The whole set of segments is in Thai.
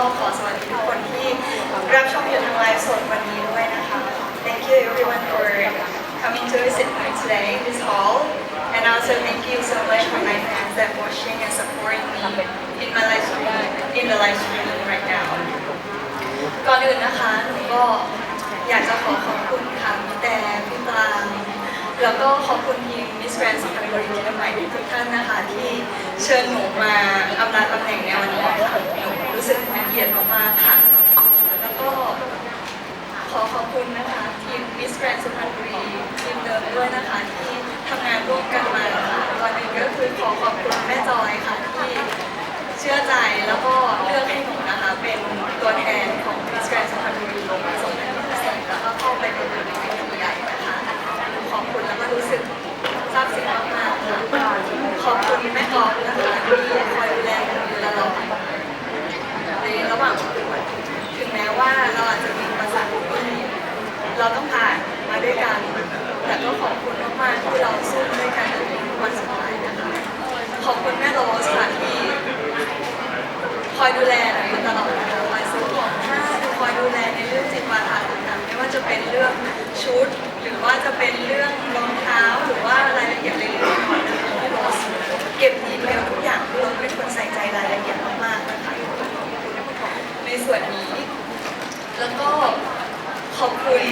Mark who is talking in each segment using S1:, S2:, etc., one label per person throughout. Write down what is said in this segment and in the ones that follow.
S1: ขอสวัสดีทุกคนที่รับชมอยู่ทางไลฟ์สดวันนี้ด้วยนะคะ Thank you everyone for coming to visit me today in this hall and also thank you so much for my fans that watching and supporting me in my live stream in the live stream right now ก่อนอื่นนะคะหนูก็อยากจะขอขอบคุณค่ะพี่แต่พี่ปรางแล้วก็ขอบคุณทีมมิสแกรนด์สุพรรณบุรีเชียงใหม่ทุกท่านนะคะ ที่เชิญหนูมาอำลาตำแหน่งในวันนี้ค่ะหนู รู้สึกเป็นเกียรติมากๆค่ะ แล้วก็ขอขอบคุณนะคะทีมมิสแกรนด์สุพรรณบุรีทีมเดิมด้วยนะคะ ที่ทำงานร่วมกันมาค่ะก่อนอื่นก็คือขอขอบคุณแม่จอยค่ะที่เชื่อใจแล้วก็เลือกให้หนูนะคะ เป็นตัวแทนของ Miss Grand สุพรรณบุรีลงมาส่งให้แล้วก็เข้าไปเป็นตัวในเวทีใหญ่นะคะขอบคุณแล้วก็รู้สึกซาบซึ้งมากๆค่ะขอบคุณแม่กอล์ฟนะคะที่คอยดูแลหนูตลอดในระหว่างประกวดถึงแม้ ว่าเราอาจจะมีอุปสรรคที่เราต้องผ่านมาด้วยกัน แต่ก็ขอบคุณมากๆที่เราสู้ด้วยกันจนถึงวันสุดท้ายนะคะขอบคุณแม่โรสค่ะที่คอยดูแลหนูมาตลอดคอยซื้อของให้คอยดูแลในเรื่องจิตวิทยาต่างๆไม่ว่าจะเป็นเรื่องชุด หรือว่าจะเป็นเรื่องรองเท้าหรือว่ารายละเอียดเล็กๆน้อยๆนะคะที่โรสเก็บดีเทลทุกอย่างคือโรสเป็นคนใส่ใจรายละเอียดมากๆนะคะในส่วนนี้ แล้วก็ขอบคุณ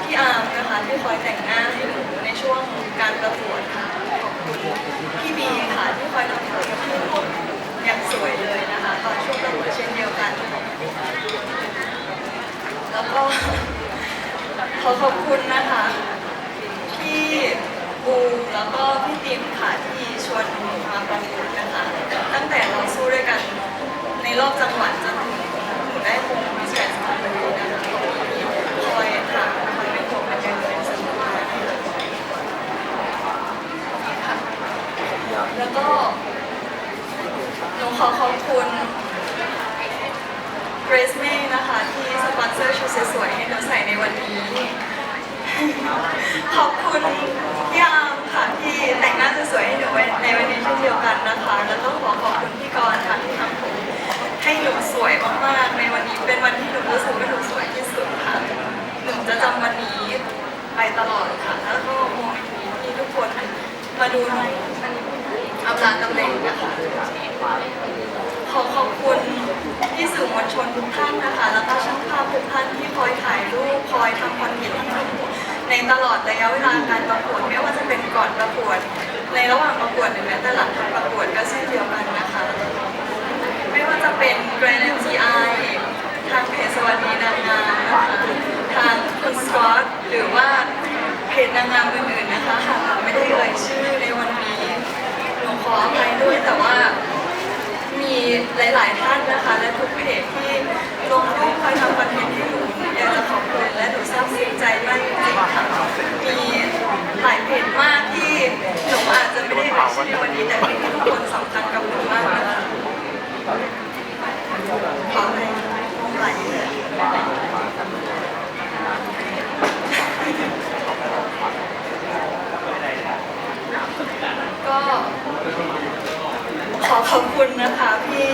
S1: พี่อาร์มนะคะที่คอยแต่งหน้าให้หนูในช่วงการประกวดค่ะ ขอบคุณพี่บีค่ะที่คอยทำผมให้หนูอย่างสวยเลยนะคะตอนช่วงประกวดเช่นเดียวกัน แล้วก็ขอขอบคุณนะคะพี่บูแล้วก็พี่ติมค่ะที่ชวนหนูมาประกวดนะคะ ตั้งแต่เราสู้ด้วยกันในรอบจังหวัดจนถึงหนูได้คง แกรนด์สุพรรณบุรีนะคะขอบคุณที่คอยถามคอยเป็นห่วงเป็นใยเป็นสนุกค่ะแล้วก็หนูขอขอบคุณเกรซเม่นะคะ ที่สปอนเซอร์ชุดสวยๆให้หนูใส่ในวันนี้ ขอบคุณ ไปตลอดค่ะ แล้วก็มีที่ทุกคนมาดูหนูอำลาตำแหน่งนะคะขอขอบคุณพี่สื่อมวลชนทุกท่านนะคะ แล้วก็ช่างภาพทุกท่านที่คอยถ่ายรูปคอยทำคอนเทนต์ให้หนูในตลอดระยะเวลาการประกวดไม่ว่าจะเป็นก่อนประกวด ในระหว่างประกวดหรือแม้แต่หลังการประกวดก็เช่นเดียวกันนะคะ ไม่ว่าจะเป็น Grand MGI ทางเพจสวัสดีนางงามนะคะ ทางคุณสกอตหรือว่าเพจนางงามอื่นๆนะคะหากเราไม่ได้เอ่ยชื่อในวันนี้หนูขออภัยด้วยแต่ว่ามีหลายๆท่านนะคะ และทุกเพจที่ลงรูปคอยทำคอนเทนต์ให้หนูอยากจะขอบคุณและหนูซาบซึ้งใจมากจริงๆค่ะมีหลายเพจมากที่หนูอาจจะไม่ได้เอ่ยชื่อในวันนี้แต่ที่ทุกคนสำคัญกับหนูมากนะคะขอให้ลงไหลเลย ก็ขอขอบคุณนะคะพี่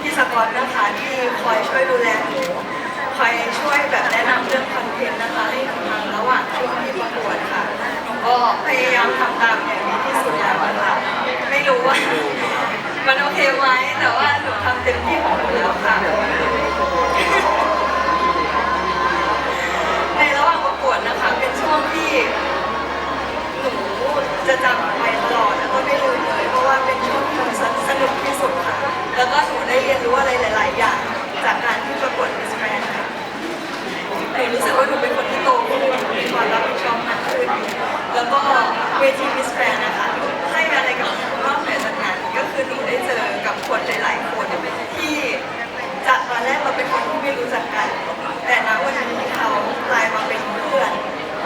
S1: พี่สกอตนะคะที่คอยช่วยดูแลหนูคอยช่วยแบบแนะนำเรื่องคอนเทนต์นะคะให้หนูทำระหว่างช่วงที่ประกวดค่ะหนูก็พยายามทำตามอย่างดีที่สุดแล้วอะค่ะไม่รู้ว่ามันโอเคไหมแต่ว่าหนูทำเต็มที่ของหนูแล้วค่ะ ในระหว่างประกวดนะคะ เป็นช่วงที่ หนู จะจำไปตลอดแล้วก็ไม่ลืมเลย เพราะว่าเป็นช่วงที่สนุกที่สุดค่ะ แล้วก็หนูได้เรียนรู้อะไรหลาย ๆ อย่าง จากการที่ประกวดมิสแกรนด์ค่ะหนูรู้สึกว่าหนูเป็นคนที่โตขึ้นหนูมีความรับผิดชอบมากขึ้น แล้วก็เวทีมิสแกรนด์นะคะให้อะไรกับหนูนอกเหนือจากนั้นก็คือหนูได้เจอกับคนหลาย ๆ คนที่จากตอนแรกเราเป็นคนที่ไม่รู้จักกัน แต่ณวันนี้เขากลายมาเป็นเพื่อน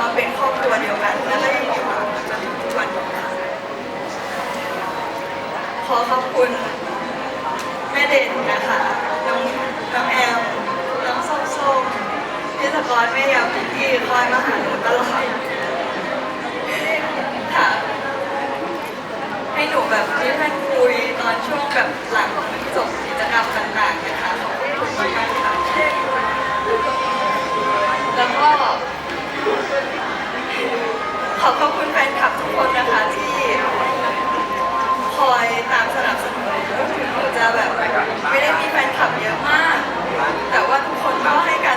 S1: มาเป็นครอบครัวเดียวกัน แล้วก็ยังอยู่มาจนถึงทุกวันนี้ค่ะข อขอบคุณแม่เด่นนะคะน้องน้องแอมน้องส้มส้มพี่สกอตแม่ยาวที่คอยมาหาหนูตลอดค่ะให้หนูแบบมีเพื่อนคุยตอนช่วงแบบหลังจบกิจกรรมต่างๆนะคะขอบคุณมากค่ะแล้วก็ขอขอบคุณแฟนคลับทุกคนนะคะที่ อยตามสนับสนุนถึงจะแบบไม่ได้มีแฟนคลับเยอะมาก แต่ว่าทุกคนก็ให้การ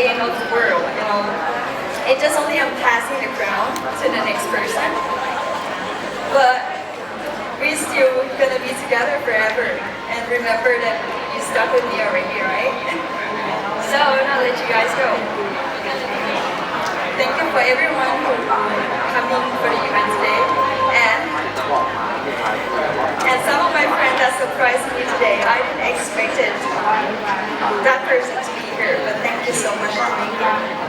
S1: it's end of the world, you know. It just only I'm passing the crown to the next person, but we're still gonna be together forever. And remember that you stuck with me already, right? So now let you guys go. Thank you for everyone who um, coming for the event today, and and some of my friends that surprised me today. I didn't expect it, that person to here, but thank you so much for being here.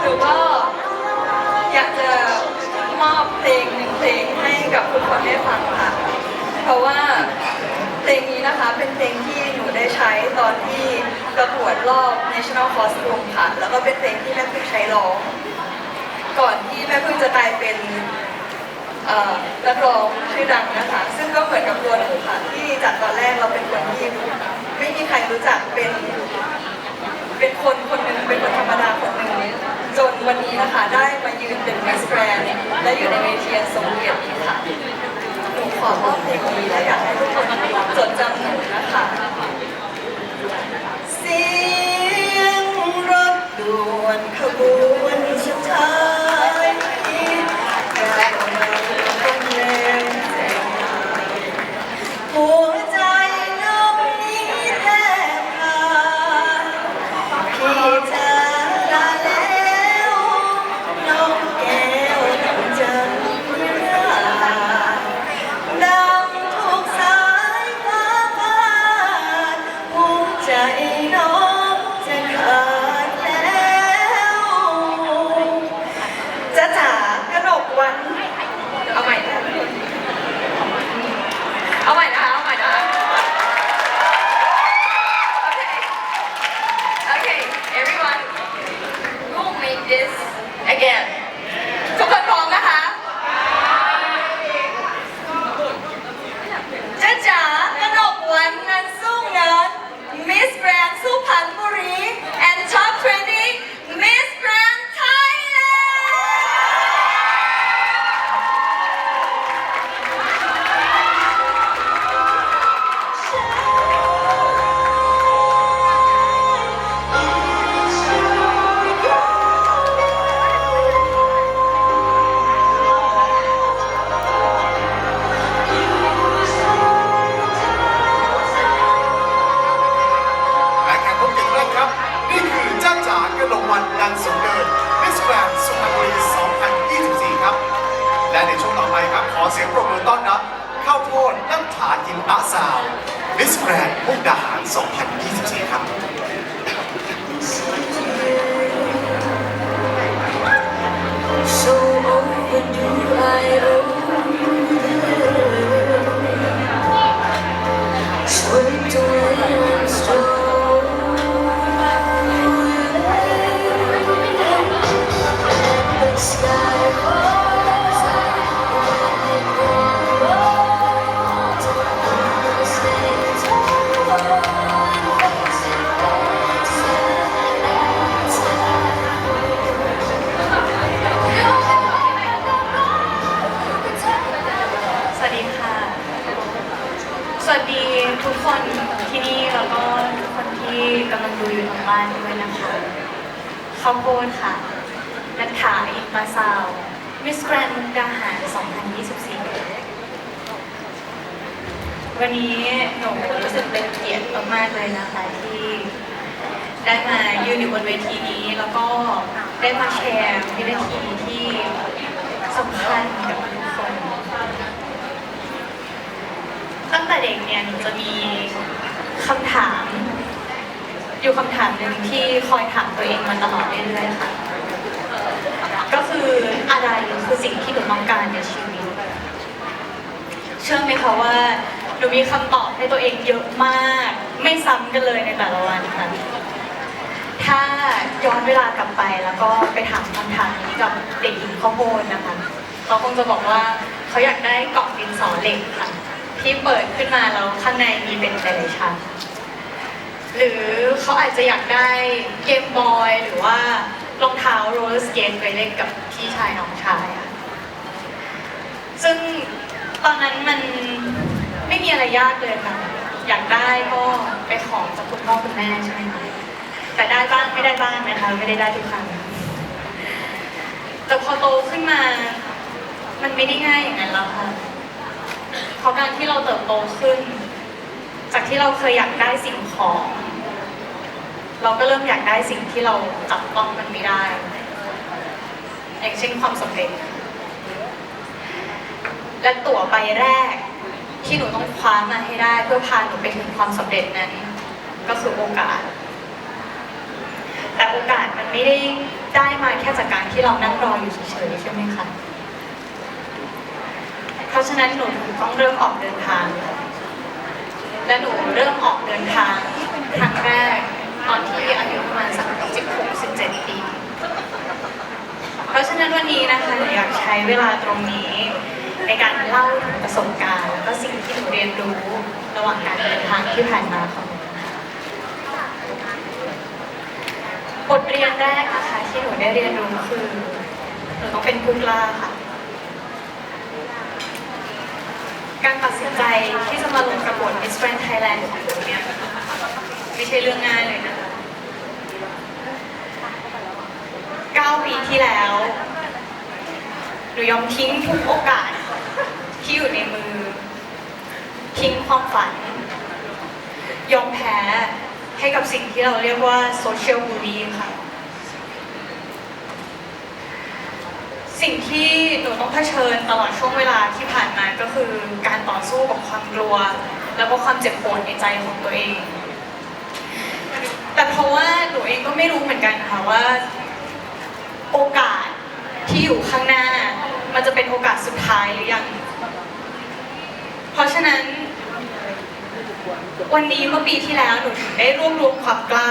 S1: หนูก็อยากจะมอบเพลงหนึ่งเพลงให้กับทุกคนได้ฟังค่ะเพราะว่าเพลงนี้นะคะเป็นเพลงที่หนูได้ใช้ตอนที่ประกวดรอบ National Costume ค่ะ แล้วก็เป็นเพลงที่แม่พึ่งใช้ร้อง ก่อนที่แม่พึ่งจะกลายเป็นนักร้องชื่อดังนะคะ ซึ่งก็เหมือนกับตัวหนูค่ะที่จากตอนแรกเราเป็นคนที่ไม่มีใครรู้จักเป็น เป็นคนคนหนึ่งเป็นคนธรรมดาคนหนึ่งจนวันนี้นะคะได้มายืนเป็นมิสแกรนและอยู่ในเวทีอันทรงเกียรตินี้ค่ะหนูขอมอบเพลงนี้และอยากให้ทุกคนจดจำหนูนะคะเสียงรถด่วนขบวนสุดท้า
S2: ข้าวโพดค่ะ นัทธาอินมาซาว มิสแกรนด์มุกดาหาร 2024 วันนี้หนูรู้สึกเป็นเกียรติมากๆเลยนะคะที่ได้มายืนอยู่บนเวทีนี้ แล้วก็ได้มาแชร์วินาทีที่สำคัญกับทุกคนตั้งแต่เด็กเนี่ยหนูจะมีคำถาม อยู่คำถามหนึ่งที่คอยถามตัวเองมาตลอดเรื่อยๆค่ะ ก็คืออะไรคือสิ่งที่หนูต้องการในชีวิต เชื่อไหมคะว่าหนูมีคำตอบให้ตัวเองเยอะมาก ไม่ซ้ำกันเลยในแต่ละวันค่ะถ้าย้อนเวลากลับไปแล้วก็ไปถามคำถามนี้กับเด็กหญิงข้าวโพดนะคะเขาคงจะบอกว่าเขาอยากได้กล่องดินสอเหล็กค่ะที่เปิดขึ้นมาแล้วข้างในมีเป็นหลายๆชั้น หรือเขาอาจจะอยากได้เกมบอยหรือว่ารองเท้าโรลเลอร์สเกตไปเล่นกับพี่ชายน้องชายค่ะซึ่งตอนนั้นมันไม่มีอะไรยากเลยค่ะ อยากได้ก็ไปขอจากคุณพ่อคุณแม่ใช่ไหมคะแต่ได้บ้างไม่ได้บ้างนะคะไม่ได้ได้ทุกครั้งแต่พอโตขึ้นมา มันไม่ได้ง่ายอย่างนั้นแล้วค่ะเพราะการที่เราเติบโตขึ้น จากที่เราเคยอยากได้สิ่งของ เราก็เริ่มอยากได้สิ่งที่เราจับต้องมันไม่ได้อย่างเช่นความสำเร็จ และตั๋วใบแรกที่หนูต้องคว้ามาให้ได้ เพื่อพาหนูไปถึงความสำเร็จนั้น ก็คือโอกาส แต่โอกาสมันไม่ได้ได้มาแค่จากการที่เรานั่งรออยู่เฉยๆใช่ไหมคะเพราะฉะนั้นหนูต้องเริ่มออกเดินทาง และหนูเริ่มออกเดินทางครั้งแรก ตอนที่อายุประมาณสัก16 17 ปี เพราะฉะนั้นวันนี้นะคะหนูอยากใช้เวลาตรงนี้ ในการเล่าถึงประสบการณ์ แล้วก็สิ่งที่หนูเรียนรู้ระหว่างการเดินทางที่ผ่านมาของหนูนะคะบทเรียนแรกนะคะที่หนูได้เรียนรู้คือหนูต้องเป็นผู้กล้าค่ะ การตัดสินใจที่จะมาลงประกวด Miss Grand Thailand ของหนูเนี่ยไม่ใช่เรื่องง่ายเลยนะคะ 9 ปีที่แล้ว หนูยอมทิ้งทุกโอกาสที่อยู่ในมือ ทิ้งความฝัน ยอมแพ้ให้กับสิ่งที่เราเรียกว่า social bullying ค่ะ สิ่งที่หนูต้องเผชิญตลอดช่วงเวลาที่ผ่านมาก็คือการต่อสู้กับความกลัว แล้วก็ความเจ็บปวดในใจของตัวเอง แต่เพราะว่าหนูเองก็ไม่รู้เหมือนกันค่ะว่า โอกาสที่อยู่ข้างหน้า มันจะเป็นโอกาสสุดท้ายหรือยัง เพราะฉะนั้น วันนี้เมื่อปีที่แล้วหนูถึงได้รวบรวมความกล้า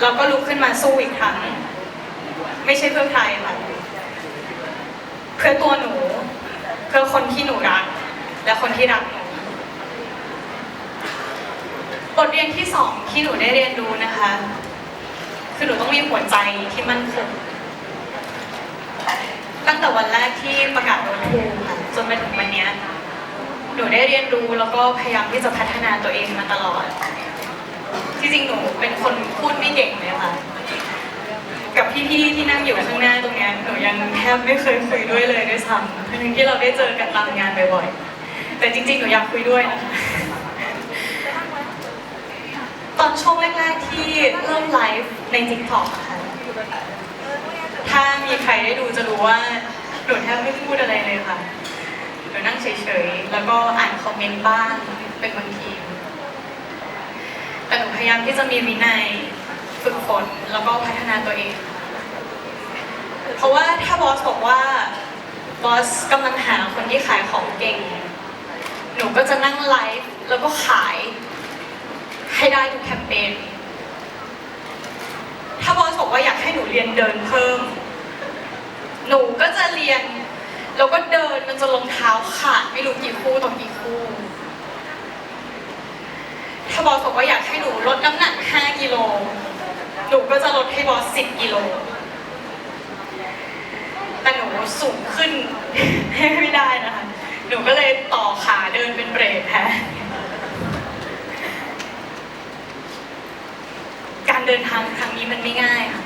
S2: แล้วก็ลุกขึ้นมาสู้อีกครั้ง ไม่ใช่เพื่อใครค่ะเพื่อตัวหนู เพื่อคนที่หนูรัก และคนที่รักหนูบทเรียนที่สองที่หนูได้เรียนรู้นะคะ คือหนูต้องมีหัวใจที่มั่นคง ตั้งแต่วันแรกที่ประกาศโดนทูค่ะจนมาถึงวันเนี้ยหนูได้เรียนรู้แล้วก็พยายามที่จะพัฒนาตัวเองมาตลอด ที่จริงหนูเป็นคนพูดไม่เก่งเลยค่ะ กับพี่ๆที่นั่งอยู่ข้างหน้าตรงเนี้ยหนูยังแทบไม่เคยคุยด้วยเลยด้วยซ้ำทั้งที่เราได้เจอกันตามงานบ่อยๆ แต่จริงๆหนูอยากคุยด้วยนะคะตอนช่วงแรกๆที่เริ่มไลฟ์ใน TikTok อะค่ะ ถ้ามีใครได้ดูจะรู้ว่าหนูแทบไม่พูดอะไรเลยค่ะหนูนั่งเฉยๆ แล้วก็อ่านคอมเมนต์บ้างเป็นบางที แต่หนูพยายามที่จะมีวินัยฝึกฝนแล้วก็พัฒนาตัวเอง เพราะว่าถ้าบอสบอกว่าบอสกำลังหาคนที่ขายของเก่ง หนูก็จะนั่งไลฟ์แล้วก็ขายให้ได้ทุกแคมเปญ ถ้าบอสบอกว่าอยากให้หนูเรียนเดินเพิ่ม หนูก็จะเรียน แล้วก็เดินมันจะรองเท้าขาดไม่รู้กี่คู่ต่อกี่คู่ถ้าบอสบอกว่าอยากให้หนูลดน้ำหนัก 5 กิโล หนูก็จะลดให้บอส 10 กิโล แต่หนูสูงขึ้นไม่ได้นะคะ หนูก็เลยต่อขาเดินเป็นเบรดแทนการเดินทางครั้งนี้มันไม่ง่ายค่ะ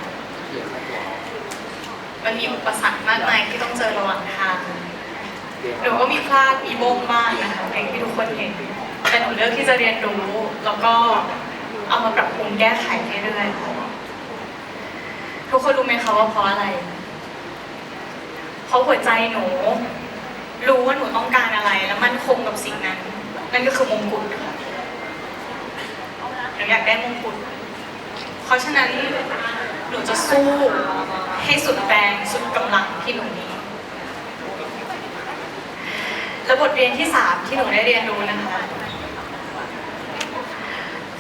S2: มันมีอุปสรรคมากมายที่ต้องเจอระหว่างทางหนูก็มีพลาดมีบงบ้างนะคะอย่างที่ทุกคนเห็นแต่หนูเลือกที่จะเรียนรู้ แล้วก็เอามาปรับปรุงแก้ไขเรื่อยๆทุกคนรู้ไหมคะว่าเพราะอะไร เพราะหัวใจหนู รู้ว่าหนูต้องการอะไร แล้วมั่นคงกับสิ่งนั้น นั่นก็คือมงกุฎค่ะหนูอยากได้มงกุฎเพราะฉะนั้นหนูจะสู้ ให้สุดแรงสุดกำลังที่หนูมีและบทเรียนที่สามที่หนูได้เรียนรู้นะคะ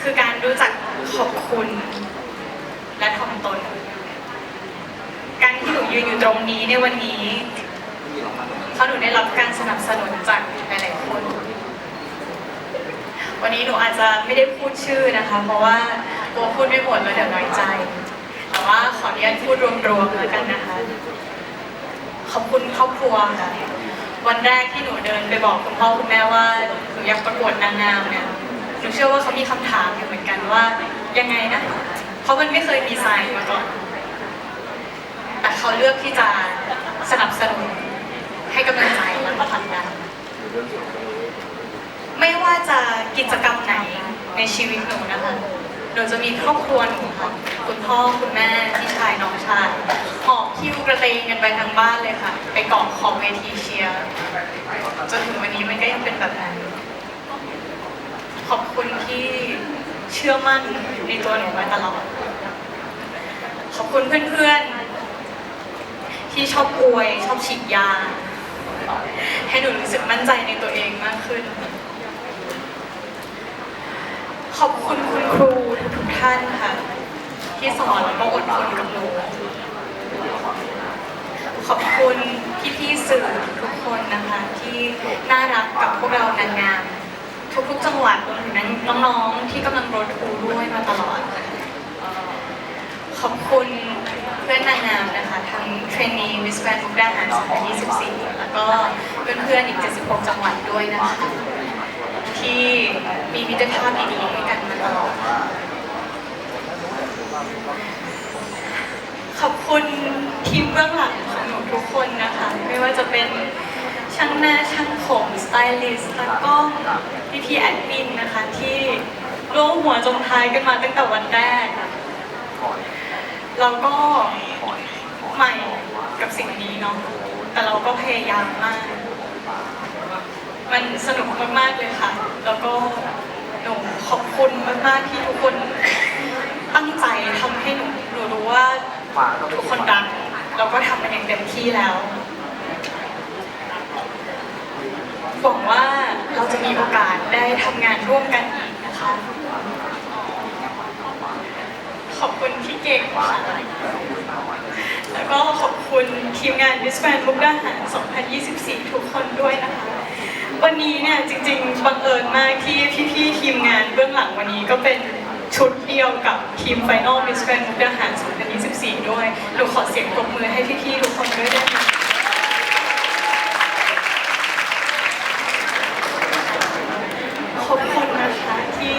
S2: คือการรู้จักขอบคุณ และถ่อมตน การที่หนูยืนอยู่ตรงนี้ในวันนี้เพราะหนูได้รับการสนับสนุนจากหลายๆคน วันนี้หนูอาจจะไม่ได้พูดชื่อนะคะ เพราะว่าตัวพูดไม่หมดแล้วเดี๋ยวน้อยใจ แต่ว่าขออนุญาตพูดรวมๆแล้วกันนะคะ ขอบคุณครอบครัวค่ะ วันแรกที่หนูเดินไปบอกคุณพ่อคุณแม่ว่าหนูอยากประกวดนางงามเนี่ย หนูเชื่อว่าเขามีคำถามอยู่เหมือนกันว่ายังไงนะ เพราะมันไม่เคยมีไซน์มาก่อน แต่เขาเลือกที่จะสนับสนุนให้กำลังใจและก็ผลักดันไม่ว่าจะกิจกรรมไหนในชีวิตหนูนะคะ หนูจะมีครอบครัวหนูค่ะคุณพ่อคุณแม่พี่ชายน้องชายหอบคิวกระเตงกันไปทั้งบ้านเลยค่ะ ไปเกาะขอบเวทีเชียร์จนถึงวันนี้มันก็ยังเป็นแบบนั้นขอบคุณที่เชื่อมั่นในตัวหนูมาตลอด ขอบคุณเพื่อนๆ ที่ชอบอวยชอบฉีดยา ให้หนูรู้สึกมั่นใจในตัวเองมากขึ้น ขอบคุณคุณครูทุกท่านค่ะ ที่สอนแล้วก็อดทนกับหนูขอบคุณพี่ๆสื่อทุกคนนะคะ ที่น่ารักกับพวกเรานางงามทุกๆจังหวัดรวมถึงน้องๆที่กำลังรถทูด้วยมาตลอดขอบคุณเพื่อนนางงามนะคะทั้งเทรนนีมิสแกรนด์มุกดาหาร2024 แล้วก็เพื่อนๆอีก 76 จังหวัดด้วยนะคะ ที่มีมิตรภาพดีๆให้กันมาตลอดขอบคุณทีมเบื้องหลังของหนูทุกคนนะคะ ไม่ว่าจะเป็นช่างหน้าช่างผมสไตลิสต์ตากล้องพี่พี่แอดมินนะคะ ที่ร่วมหัวจมท้ายกันมาตั้งแต่วันแรกเราก็ใหม่กับสิ่งนี้เนาะแต่เราก็พยายามมาก มันสนุกมากๆเลยค่ะ แล้วก็หนูขอบคุณมากๆที่ทุกคนตั้งใจทำให้หนูหนูรู้ว่าทุกคนรักเราก็ทำมันอย่างเต็มที่แล้วหวังว่าเราจะมีโอกาสได้ทำงานร่วมกันอีกนะคะ ขอบคุณพี่เก่งค่ะแล้วก็ขอบคุณทีมงาน Miss Grand มุกดาหาร 2024 ทุกคนด้วยนะคะ วันนี้เนี่ยจริงๆบังเอิญมากที่พี่ๆทีมงานเบื้องหลังวันนี้ก็เป็นชุดเดียวกับทีม Final Miss Grand มุกดาหาร2024 ด้วยหนูขอเสียงปรบมือให้พี่ๆทุกคนด้วยได้ไหมขอบคุณนะคะที่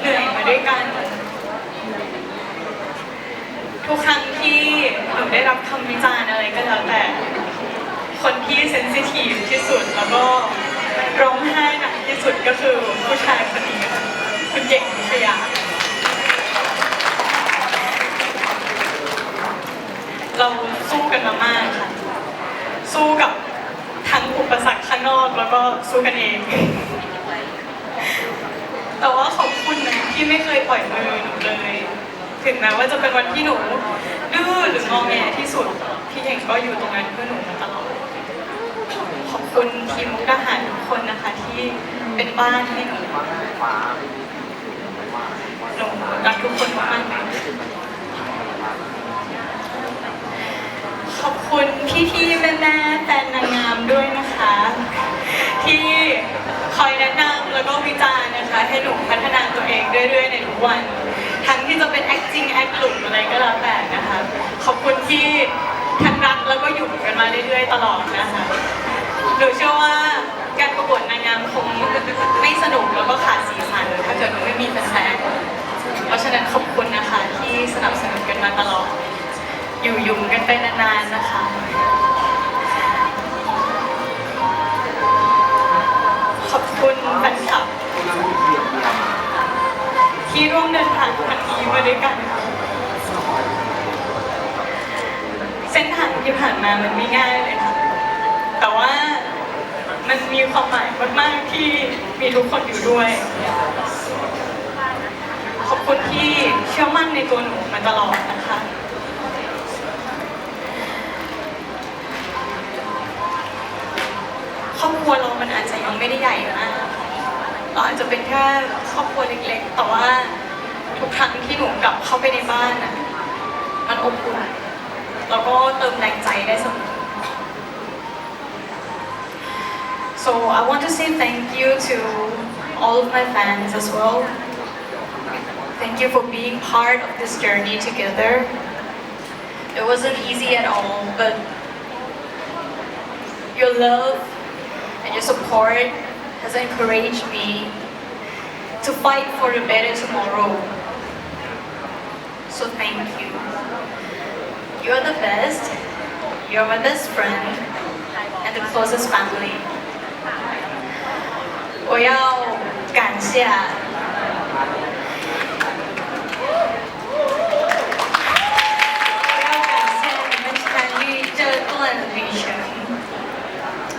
S2: เหนื่อยมาด้วยกัน ทุกครั้งที่หนูได้รับคำวิจารณ์อะไรก็แล้วแต่ คนที่เซนซิทีฟที่ สุดแล้วก็ร้องไห้หนักที่สุดก็คือผู้ชายคนนี้ค่ะคุณเก่งวิยาเราสู้กันมามากค่ะ สู้กับทั้งอุปสรรคข้างนอกแล้วก็สู้กันเอง แต่ว่าขอบคุณนะที่ไม่เคยปล่อยมือหนูเลย ถึงแม้ว่าจะเป็นวันที่หนูดื้อหรืองอแงที่สุด พี่เก่งก็อยู่ตรงนั้นเพื่อหนูมาตลอด ขอบ คุณทีมมุกดาหารทุกคนนะคะ ที่เป็นบ้านให้หนูหนูรักทุกคนมากๆเลยขอบคุณพี่ๆแม่ๆแฟนนางงามด้วยนะคะ ที่คอยแนะนำแล้วก็วิจารณ์นะคะ ให้หนูพัฒนาตัวเองเรื่อยๆในทุกวัน ทั้งที่จะเป็น acting act หลุมอะไรก็แล้วแต่นะคะ ขอบคุณที่ทั้งรักแล้วก็อยู่กันมาเรื่อยๆตลอดนะคะ หนูเชื่อว่าการประกวดนางงามคงไม่สนุกแล้วก็ขาดสีสันถ้าเกิดหนูไม่มีแฟนเพราะฉะนั้นขอบคุณนะคะ ที่สนับสนุนกันมาตลอด อยู่ยุ่มกันไปนานๆนะคะขอบคุณแฟนคลับที่ร่วมเดินทางครั้งนี้มาด้วยกันเส้นทางที่ผ่านมามันไม่ง่ายเลยค่ะ แต่ว่า มันมีความหมายมากๆที่มีทุกคนอยู่ด้วย ขอบคุณที่เชื่อมั่นในตัวหนูมาตลอดนะคะครอบครัวเรามันอาจจะยังไม่ได้ใหญ่มากเราอาจจะเป็นแค่ครอบครัวเล็กๆ แต่ว่าทุกครั้งที่หนูกลับเข้าไปในบ้านน่ะ มันอบอุ่นแล้วก็เติมแรงใจได้เสมอ So I want to say thank you to all of my fans as well. Thank you for being part of this journey together. It wasn't easy at all, but your love and your support has encouraged me to fight for a better tomorrow. So thank you. You're the best. You're my best friend and the closest family. 我要感谢我要感谢你们参与这段旅程，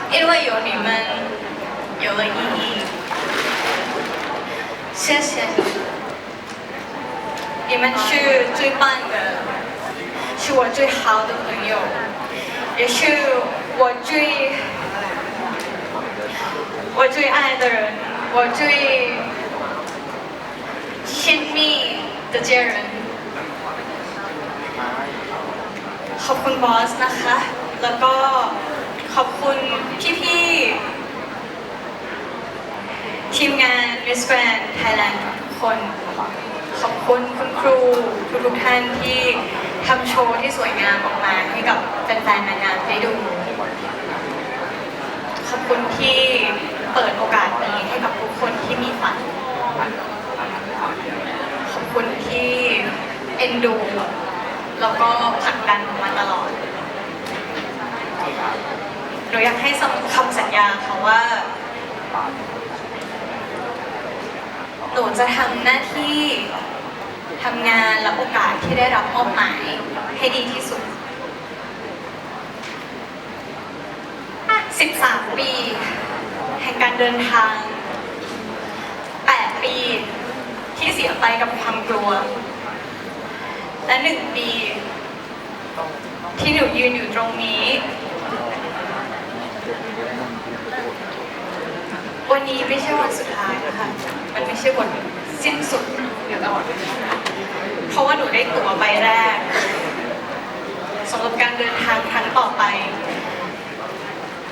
S2: 因为有你们，有了意义。谢谢你，你们是最棒的，是我最好的朋友，也是我最我最爱的人，我最亲密的家人。ขอบคุณบอสนะคะ แล้วก็ขอบคุณพี่ๆ ทีมงาน Miss Grand Thailand ทุกคน ขอบคุณคุณครูทุกๆท่านที่ทำโชว์ที่สวยงามออกมาให้กับแฟนๆนางงามได้ดู ขอบคุณที่เปิดโอกาสนี้ให้กับทุกคนที่มีฝัน ขอบคุณที่เอ็นดูแล้วก็ผลักดันมาตลอดหนูอยากให้คำสัญญาค่ะว่า หนูจะทำหน้าที่ทำงานและโอกาสที่ได้รับมอบหมายให้ดีที่สุด 13 ปี แห่งการเดินทาง 8 ปีที่เสียไปกับความกลัว และ 1 ปี ที่หนูยืนอยู่ตรงนี้ วันนี้ไม่ใช่วันสุดท้ายนะคะ มันไม่ใช่วันสิ้นสุดเพราะว่าหนูได้ตั๋วใบแรกสำหรับการเดินทางครั้งต่อไป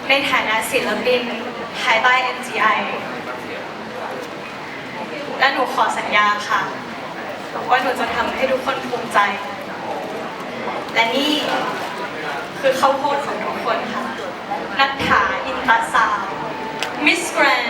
S2: ในฐานะศิลปินภายใต้ MGI และหนูขอสัญญาค่ะ ว่าหนูจะทำให้ทุกคนภูมิใจ และนี่คือข้าวโพดของทุกคนค่ะ นัทธาอินตาสาวมิสแกรน